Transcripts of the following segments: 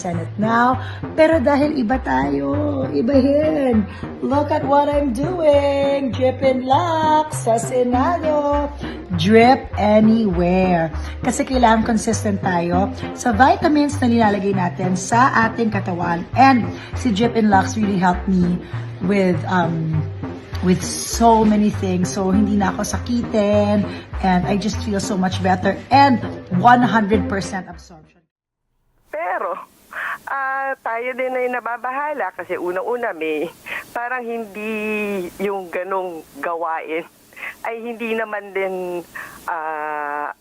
Senate now. Pero dahil iba tayo, ibahin. Look at what I'm doing. Drip and lock sa Senado. Drip anywhere. Kasi kailangan consistent tayo sa vitamins na nilalagay natin sa ating katawan. And si Drip and Lux really helped me with um, with so many things. So, hindi na ako sakitin. And I just feel so much better. And 100% absorption. Pero, tayo din ay nababahala kasi unang-una may parang hindi yung ganong gawain ay hindi naman din ah,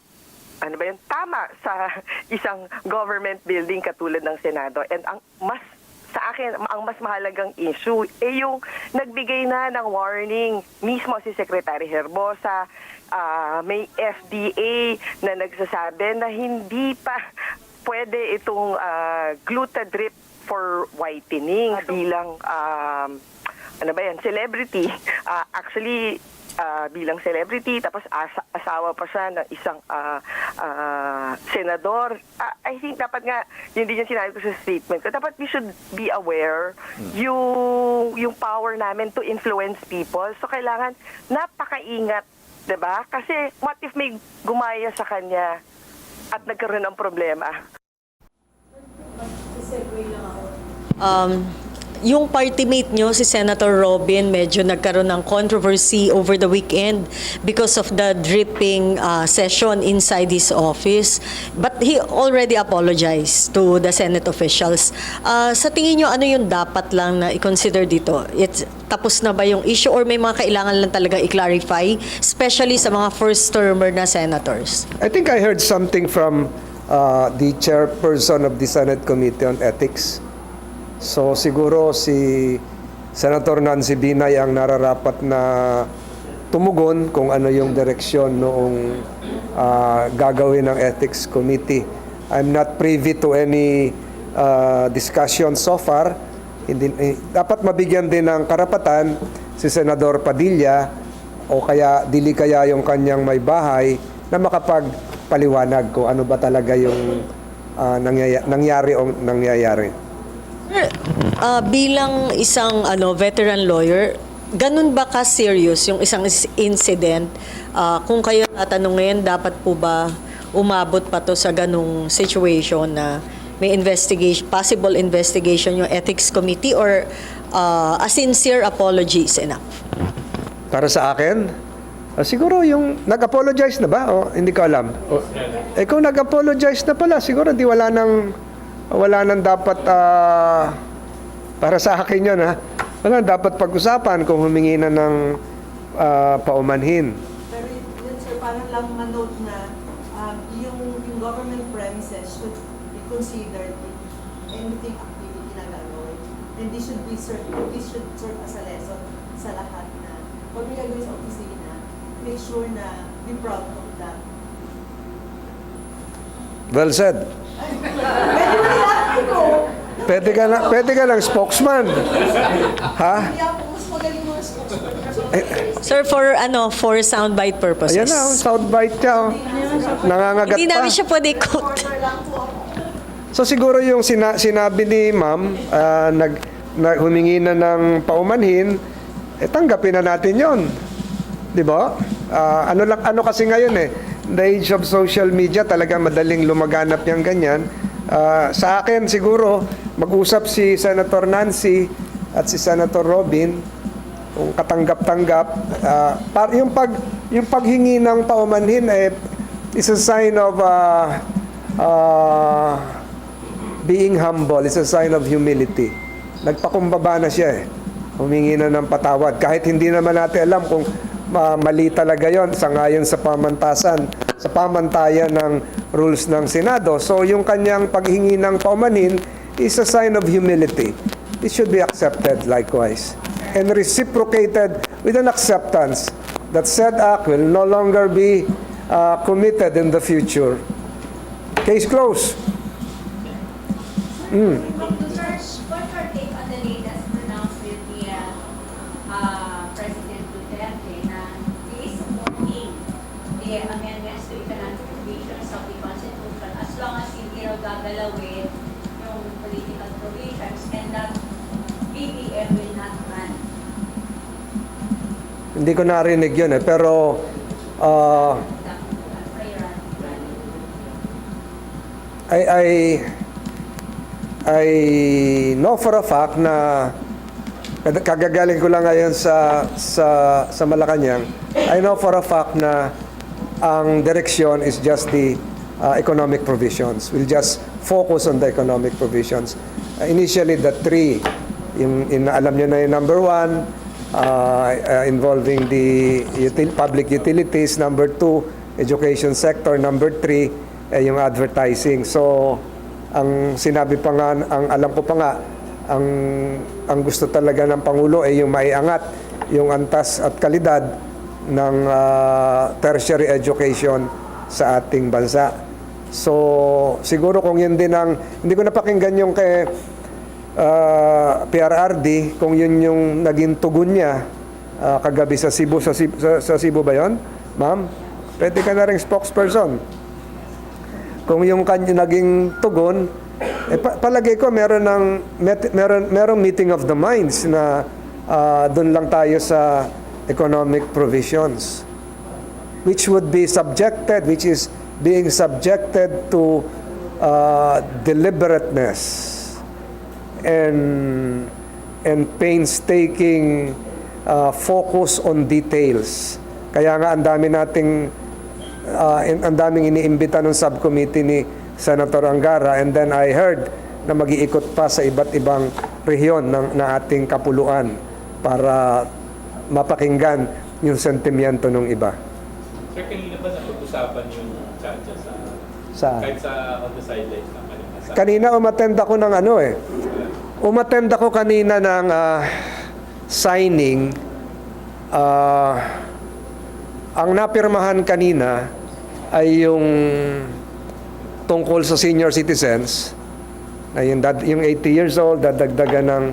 ano ba yun, tama sa isang government building katulad ng Senado. And ang mas sa akin, ang mas mahalagang issue ay yung nagbigay na ng warning mismo si Secretary Herbosa, ah, may FDA na nagsasabi na hindi pa pwede itong uh, glutadrip for whitening bilang um, ano ba yan, celebrity. Ah, actually, ah, bilang celebrity, tapos asa- asawa pa siya ng isang ah, ah, senador. Ah, I think dapat nga, yun din yung sinabi ko sa statement ko, dapat we should be aware yung, yung power namin to influence people. So, kailangan napakaingat, 'di ba? Kasi what if may gumaya sa kanya at nagkaroon ng problema? Um, yung party mate nyo, si Senator Robin, medyo nagkaroon ng controversy over the weekend because of the dripping uh, session inside his office. But he already apologized to the Senate officials. Uh, sa tingin nyo, ano yung dapat lang na i-consider dito? It's, tapos na ba yung issue or may mga kailangan lang talaga i-clarify, especially sa mga first-termer na senators? I think I heard something from uh, the chairperson of the Senate Committee on Ethics. So siguro si Senator Nancy Binay ang nararapat na tumugon kung ano yung direksyon noong uh, gagawin ng Ethics Committee. I'm not privy to any uh, discussion so far. Hindi, eh, dapat mabigyan din ng karapatan si Senador Padilla o kaya dili kaya yung kanyang may bahay na makapagpaliwanag kung ano ba talaga yung ah, nangyaya- nangyari o nangyayari. Ah, bilang isang ano veteran lawyer, ganun ba ka serious yung isang is- incident? Ah, kung kayo tatanungin, dapat po ba umabot pa to sa ganung situation na may investigation, possible investigation yung ethics committee or ah, a sincere apology is enough? Para sa akin, ah, siguro yung nag-apologize na ba? O hindi ko alam. O, eh kung nag-apologize na pala, siguro di wala nang wala nang dapat ah, para sa akin yun ha. Wala nang dapat pag-usapan kung humingi na ng ah, paumanhin. Pero yun sir, parang lang manote na um, yung, yung government premises should be considered in anything activity na gagawin. And this should be served, this should serve as a lesson sa lahat na pag may gagawin sa opisina, make sure na be proud of that. Well said. Pwede ka, na, pwede ka lang spokesman. Ha? Sir, for ano, for soundbite purposes. Ayan na, oh, soundbite ka. Oh. Nangangagat Hindi pa. namin siya pwede quote. So siguro yung sina- sinabi ni ma'am, ah, nag, na, humingi na ng paumanhin, eh tanggapin na natin yon, Di ba? Ah, ano, lang, ano kasi ngayon eh, the age of social media, talaga madaling lumaganap yung ganyan. Ah, sa akin siguro, mag-usap si Senator Nancy at si Senator Robin, kung katanggap-tanggap, ah, par, yung, pag, yung paghingi ng paumanhin eh, is a sign of ah, ah, being humble is a sign of humility. Nagpakumbaba na siya eh. Humingi na ng patawad. Kahit hindi naman natin alam kung ma- mali talaga yon sa ngayon sa pamantasan, sa pamantayan ng rules ng Senado. So yung kanyang paghingi ng paumanhin is a sign of humility. It should be accepted likewise. And reciprocated with an acceptance that said act will no longer be uh, committed in the future. Case closed. Sir, raw gagalawin yung political provisions and that BBM will not run. Hindi ko narinig yun eh. Pero, pre-run. I, I, I know for a fact na kagagaling ko lang ngayon sa sa sa Malacanang. I know for a fact na ang direksyon is just the uh, economic provisions. We'll just focus on the economic provisions. Uh, initially, the three, yung, in, alam nyo na yung number one, uh, uh, involving the util- public utilities. Number two, education sector. Number three, eh, yung advertising. So, ang sinabi pa nga, ang alam ko pa nga, ang, ang gusto talaga ng Pangulo ay yung maiangat yung antas at kalidad ng ah, tertiary education sa ating bansa. So, siguro kung yun din ang, hindi ko napakinggan yung kay ah, PRRD, kung yun yung naging tugon niya ah, kagabi sa Cebu, sa, Cebu- sa, sa Cebu ba yun? Ma'am, pwede ka na rin spokesperson kung yung kanya naging tugon, eh, pa- palagay ko meron ng met- meron merong meeting of the minds na ah, doon lang tayo sa economic provisions which would be subjected which is being subjected to ah, deliberateness and and painstaking uh, focus on details. Kaya nga ang dami nating uh, ang daming iniimbita ng subcommittee ni Senator Angara and then I heard na mag-iikot pa sa iba't ibang rehiyon ng, ng ating kapuluan para mapakinggan yung sentimiento ng iba. Sir, kanina ba napag-usapan yung chacha sa... Sa Kahit sa on the sidelines na kanina kanina umattend ako ng ano eh. Umattend ako kanina ng ah, signing. Ah, ang napirmahan kanina ay yung tungkol sa senior citizens na yung, dad, yung 80 years old, dadagdagan ng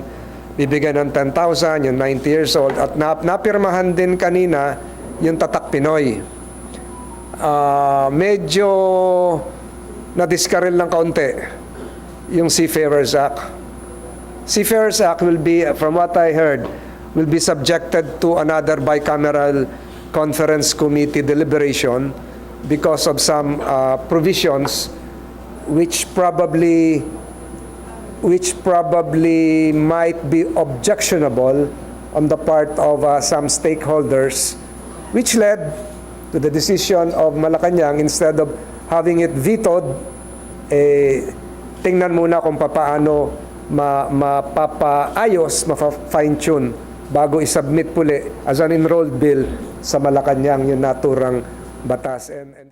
bibigyan ng 10,000, yung 90 years old, at nap, napirmahan din kanina yung Tatak Pinoy. Ah, medyo na-discarrel ng kaunti yung Seafarers Act. Seafarers Act will be, from what I heard, will be subjected to another bicameral conference committee deliberation because of some uh, provisions which probably which probably might be objectionable on the part of uh, some stakeholders which led to the decision of Malacanang instead of having it vetoed eh, tingnan muna kung papaano ma, mapapaayos, ma-fine-tune bago isubmit puli as an enrolled bill sa Malacanang yung naturang batas. And, and